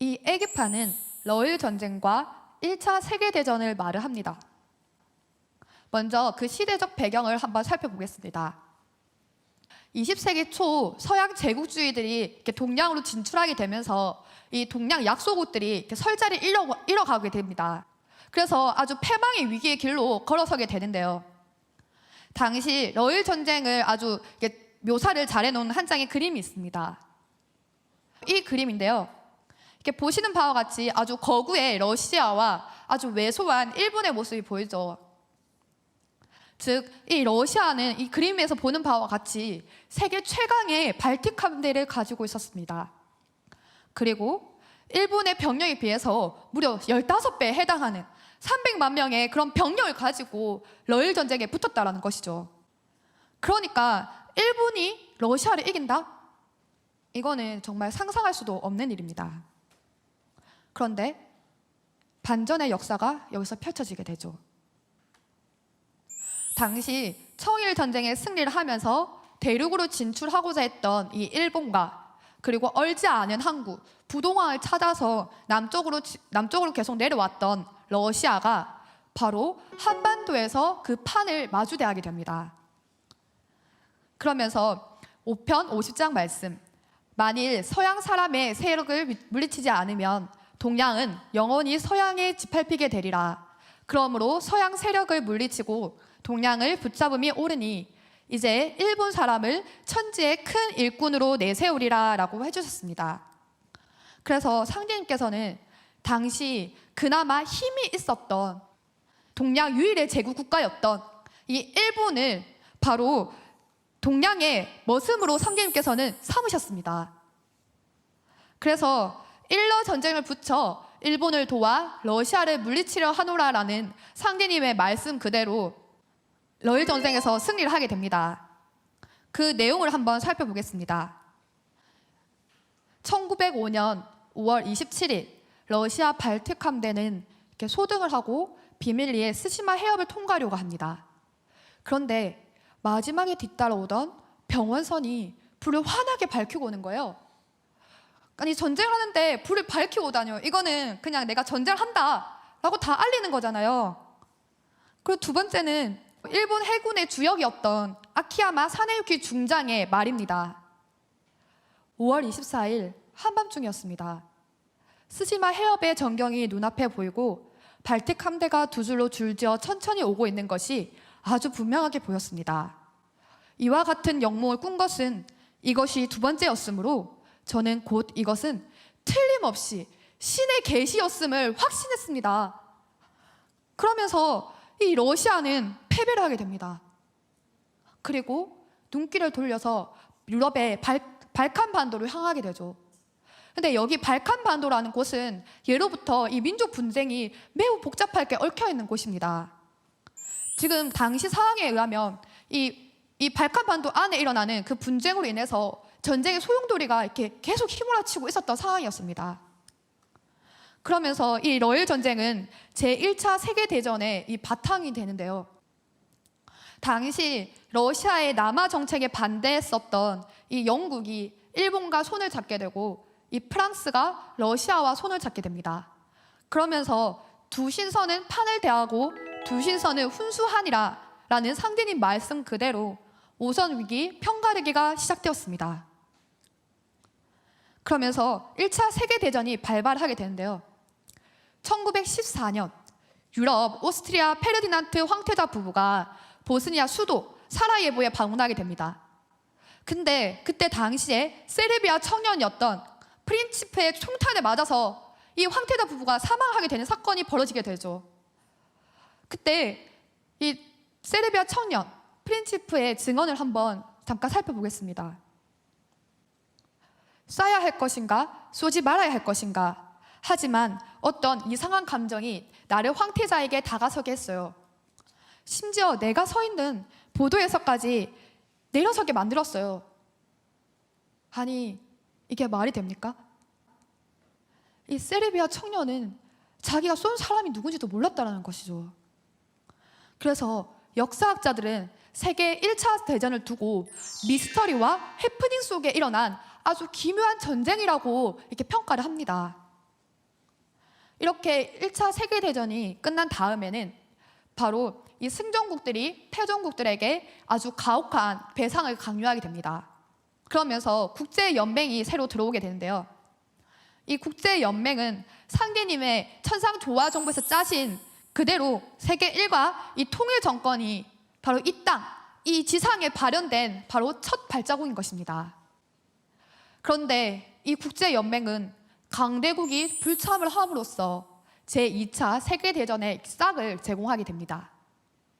이 애기파는 러일 전쟁과 1차 세계대전을 말을 합니다. 먼저 그 시대적 배경을 한번 살펴보겠습니다. 20세기 초 서양 제국주의들이 이렇게 동양으로 진출하게 되면서 이 동양 약소국들이 이렇게 설자를 잃어, 잃어가게 됩니다. 그래서 아주 패망의 위기의 길로 걸어서게 되는데요. 당시 러일 전쟁을 아주 묘사를 잘해놓은 한 장의 그림이 있습니다. 이 그림인데요. 이렇게 보시는 바와 같이 아주 거구의 러시아와 아주 왜소한 일본의 모습이 보이죠. 즉, 이 러시아는 이 그림에서 보는 바와 같이 세계 최강의 발틱 함대를 가지고 있었습니다. 그리고 일본의 병력에 비해서 무려 15배에 해당하는 300만 명의 그런 병력을 가지고 러일 전쟁에 붙었다라는 것이죠. 그러니까 일본이 러시아를 이긴다? 이거는 정말 상상할 수도 없는 일입니다. 그런데 반전의 역사가 여기서 펼쳐지게 되죠. 당시 청일 전쟁에 승리를 하면서 대륙으로 진출하고자 했던 이 일본과 그리고 얼지 않은 항구 부동항을 찾아서 남쪽으로 지- 남쪽으로 계속 내려왔던 러시아가 바로 한반도에서 그 판을 마주대하게 됩니다. 그러면서 5편 50장 말씀 만일 서양 사람의 세력을 물리치지 않으면 동양은 영원히 서양에 짓밟히게 되리라. 그러므로 서양 세력을 물리치고 동양을 붙잡음이 옳으니 이제 일본 사람을 천지의 큰 일꾼으로 내세우리라 라고 해주셨습니다. 그래서 상대님께서는 당시 그나마 힘이 있었던 동양 유일의 제국 국가였던 이 일본을 바로 동양의 머슴으로 상계님께서는 삼으셨습니다. 그래서 일러 전쟁을 붙여 일본을 도와 러시아를 물리치려 하노라라는 상대님의 말씀 그대로 러일 전쟁에서 승리를 하게 됩니다. 그 내용을 한번 살펴보겠습니다. 1905년 5월 27일 러시아 발틱 함대는 이렇게 소등을 하고 비밀리에 스시마 해협을 통과하려고 합니다. 그런데 마지막에 뒤따라오던 병원선이 불을 환하게 밝히고 오는 거예요. 아니 전쟁을 하는데 불을 밝히고 오다뇨. 이거는 그냥 내가 전쟁을 한다라고 다 알리는 거잖아요. 그리고 두 번째는 일본 해군의 주역이었던 아키야마 사네유키 중장의 말입니다. 5월 24일 한밤중이었습니다. 스시마 해협의 전경이 눈앞에 보이고 발틱 함대가 두 줄로 줄지어 천천히 오고 있는 것이 아주 분명하게 보였습니다. 이와 같은 영몽을 꾼 것은 이것이 두 번째였으므로 저는 곧 이것은 틀림없이 신의 계시였음을 확신했습니다. 그러면서 이 러시아는 패배를 하게 됩니다. 그리고 눈길을 돌려서 유럽의 발, 발칸 반도를 향하게 되죠. 근데 여기 발칸 반도라는 곳은 예로부터 이 민족 분쟁이 매우 복잡하게 얽혀 있는 곳입니다. 지금 당시 상황에 의하면 이, 이 발칸 반도 안에 일어나는 그 분쟁으로 인해서 전쟁의 소용돌이가 이렇게 계속 휘몰아치고 있었던 상황이었습니다. 그러면서 이 러일 전쟁은 제1차 세계대전의 이 바탕이 되는데요. 당시 러시아의 남하 정책에 반대했었던 이 영국이 일본과 손을 잡게 되고 이 프랑스가 러시아와 손을 잡게 됩니다. 그러면서 두 신선은 판을 대하고 두 신선은 훈수하니라 라는 상대님 말씀 그대로 오선 위기 평가르기가 시작되었습니다. 그러면서 1차 세계대전이 발발하게 되는데요. 1914년 유럽 오스트리아 페르디난트 황태자 부부가 보스니아 수도 사라예보에 방문하게 됩니다. 근데 그때 당시에 세르비아 청년이었던 프린치프의 총탄에 맞아서 이 황태자 부부가 사망하게 되는 사건이 벌어지게 되죠. 그때 이 세르비아 청년 프린치프의 증언을 한번 잠깐 살펴보겠습니다. 쏴야 할 것인가, 쏘지 말아야 할 것인가. 하지만 어떤 이상한 감정이 나를 황태자에게 다가서게 했어요. 심지어 내가 서 있는 보도에서까지 내려서게 만들었어요. 아니, 이게 말이 됩니까? 이 세르비아 청년은 자기가 쏜 사람이 누군지도 몰랐다라는 것이죠. 그래서 역사학자들은 세계 1차 대전을 두고 미스터리와 해프닝 속에 일어난 아주 기묘한 전쟁이라고 이렇게 평가를 합니다. 이렇게 1차 세계대전이 끝난 다음에는 바로 이 승전국들이 패전국들에게 아주 가혹한 배상을 강요하게 됩니다. 그러면서 국제연맹이 새로 들어오게 되는데요. 이 국제연맹은 상계님의 천상조화 정부에서 짜신 그대로 세계 일과 이 통일 정권이 바로 이 땅, 이 지상에 발현된 바로 첫 발자국인 것입니다. 그런데 이 국제연맹은 강대국이 불참을 함으로써 제2차 세계대전의 싹을 제공하게 됩니다.